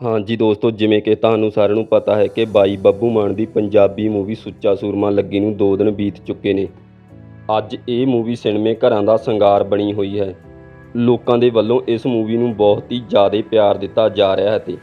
ਹਾਂਜੀ ਦੋਸਤੋ, ਜਿਵੇਂ ਕਿ ਤੁਹਾਨੂੰ ਸਾਰਿਆਂ ਨੂੰ ਪਤਾ ਹੈ ਕਿ ਬਾਈ ਬੱਬੂ ਮਾਨ ਦੀ ਪੰਜਾਬੀ ਮੂਵੀ ਸੁੱਚਾ ਸੂਰਮਾ ਲੱਗੀ ਨੂੰ 2 ਦਿਨ ਬੀਤ ਚੁੱਕੇ ਨੇ। ਅੱਜ ਇਹ ਮੂਵੀ ਸਿਨੇਮੇ ਘਰਾਂ ਦਾ ਸ਼ਿੰਗਾਰ ਬਣੀ ਹੋਈ ਹੈ। ਲੋਕਾਂ ਦੇ ਵੱਲੋਂ ਇਸ ਮੂਵੀ ਨੂੰ ਬਹੁਤ ਹੀ ਜ਼ਿਆਦਾ ਪਿਆਰ ਦਿੱਤਾ ਜਾ ਰਿਹਾ ਹੈ ਤੇ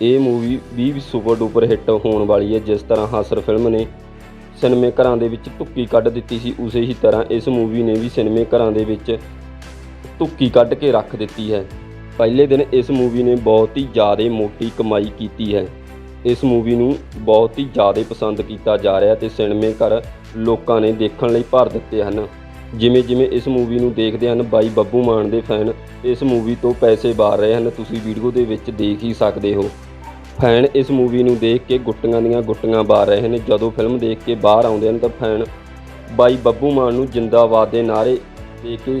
ਇਹ ਮੂਵੀ ਵੀ ਸੁਪਰ ਡੂਪਰ ਹਿੱਟ ਹੋਣ ਵਾਲੀ ਹੈ। ਜਿਸ ਤਰ੍ਹਾਂ ਹਾਸਰ ਫਿਲਮ ਨੇ ਸਿਨੇਮੇ ਘਰਾਂ ਦੇ ਵਿੱਚ ਧੁੱਕੀ ਕੱਢ ਦਿੱਤੀ ਸੀ, ਉਸੇ ਹੀ ਤਰ੍ਹਾਂ ਇਸ ਮੂਵੀ ਨੇ ਵੀ ਸਿਨੇਮੇ ਘਰਾਂ ਦੇ ਵਿੱਚ ਧੁੱਕੀ ਕੱਢ ਕੇ ਰੱਖ ਦਿੱਤੀ ਹੈ। ਪਹਿਲੇ ਦਿਨ ਇਸ ਮੂਵੀ ਨੇ ਬਹੁਤ ਹੀ ਜ਼ਿਆਦਾ ਮੋਟੀ ਕਮਾਈ ਕੀਤੀ ਹੈ। ਇਸ ਮੂਵੀ ਨੂੰ ਬਹੁਤ ਹੀ ਜ਼ਿਆਦਾ ਪਸੰਦ ਕੀਤਾ ਜਾ ਰਿਹਾ ਤੇ ਸਿਨੇਮੇ ਘਰ ਲੋਕਾਂ ਨੇ ਦੇਖਣ ਲਈ ਭਰ ਦਿੱਤੇ ਹਨ। ਜਿਵੇਂ ਜਿਵੇਂ ਇਸ ਮੂਵੀ ਨੂੰ ਦੇਖਦੇ ਹਨ ਬਾਈ ਬੱਬੂ ਮਾਨ ਦੇ ਫੈਨ ਇਸ ਮੂਵੀ ਤੋਂ ਪੈਸੇ ਬਾਰ ਰਹੇ ਹਨ, ਤੁਸੀਂ ਵੀਡੀਓ ਦੇ ਵਿੱਚ ਦੇਖ ਹੀ ਸਕਦੇ ਹੋ। ਫੈਨ ਇਸ ਮੂਵੀ ਨੂੰ ਦੇਖ ਕੇ ਗੁੱਟੀਆਂ ਦੀਆਂ ਗੁੱਟੀਆਂ ਬਾਰ ਰਹੇ ਹਨ ਜਦੋਂ ਫਿਲਮ ਦੇਖ ਕੇ ਬਾਹਰ ਆਉਂਦੇ ਹਨ ਤਾਂ ਫੈਨ ਬਾਈ ਬੱਬੂ ਮਾਨ ਨੂੰ ਜਿੰਦਾਬਾਦ ਦੇ ਨਾਰੇ ਦੇ ਕੇ